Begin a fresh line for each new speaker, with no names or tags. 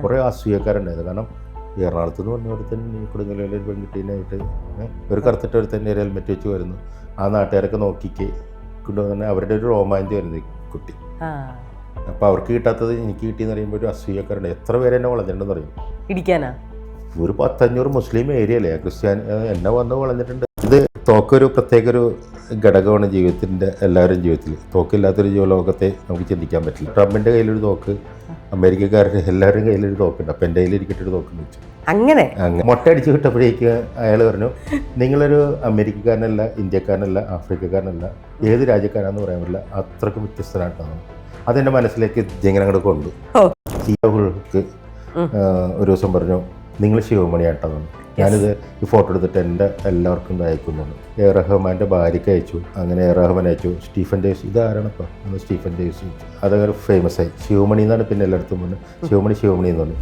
കുറേ അസൂയക്കാരുണ്ടായത് കാരണം എറണാകുളത്ത് നിന്ന് വന്ന ഒരുത്തൻ ഈ കൊടുങ്ങലൂരിൽ ഒരു പെൺകുട്ടീനായിട്ട് ഒരു കറുത്തിട്ട് ഒരു ഒരു ഹെൽമെറ്റ് വെച്ച് വരുന്നു. ആ നാട്ടുകാരൊക്കെ നോക്കിക്ക് കൊണ്ടുവന്നെ അവരുടെ ഒരു റോമാഞ്ചമായിരുന്നു ഈ കുട്ടി. അപ്പോൾ അവർക്ക് കിട്ടാത്തത് എനിക്ക് കിട്ടിയെന്ന് പറയുമ്പോൾ ഒരു അസൂയക്കാരുണ്ട്. എത്ര പേര് എന്നെ വളഞ്ഞിട്ടുണ്ടെന്ന് പറയും
ഇടിക്കാനാ?
ഒരു പത്തഞ്ഞൂറ് മുസ്ലിം ഏരിയ അല്ലേ? ക്രിസ്ത്യാനി എന്നെ വന്ന് വളഞ്ഞിട്ടുണ്ട്. ഇത് തോക്കൊരു പ്രത്യേക ഒരു ഘടകമാണ് ജീവിതത്തിന്റെ എല്ലാവരും ജീവിതത്തിൽ തോക്കില്ലാത്തൊരു ജീവലോകത്തെ നമുക്ക് ചിന്തിക്കാൻ പറ്റില്ല. ട്രംപിന്റെ കയ്യിലൊരു തോക്ക് അമേരിക്കക്കാരുടെ എല്ലാവരുടെയും കയ്യിലൊരു തോക്കുണ്ട് അപ്പം എന്റെ കയ്യിൽ ഇരിക്കട്ടെ ഒരു തോക്കെന്ന് വെച്ചു.
അങ്ങനെ?
അങ്ങനെ. മുട്ട അടിച്ച് കിട്ടപ്പോഴേക്ക് അയാൾ പറഞ്ഞു നിങ്ങളൊരു അമേരിക്കക്കാരനല്ല ഇന്ത്യക്കാരനല്ല ആഫ്രിക്കക്കാരനല്ല ഏത് രാജ്യക്കാരാന്ന് പറയാൻ പറ്റില്ല അത്രയ്ക്ക് വ്യത്യസ്തനായിട്ടാണ് അതെന്റെ മനസ്സിലേക്ക് അങ്ങോട്ട് കൊണ്ടു. ഒരു ദിവസം പറഞ്ഞു നിങ്ങൾ ശിവമണിയാട്ടാണ് ഞാനിത് ഈ ഫോട്ടോ എടുത്തിട്ട് എന്റെ എല്ലാവർക്കും അയക്കുന്നുണ്ട്. എ. റഹ്മാന്റെ ഭാര്യയ്ക്ക് അയച്ചു. അങ്ങനെ എ. റഹ്മാൻ അയച്ചു. Stephen Dave's. ഇതാരാണപ്പോൾ ഇപ്പം സ്റ്റീഫൻ ഡേവ്സ് അതങ്ങനെ ഫേമസ് ആയി. ശിവമണി എന്നാണ് പിന്നെ എല്ലായിടത്തും പറഞ്ഞു ശിവമണി ശിവമണി എന്ന് പറഞ്ഞു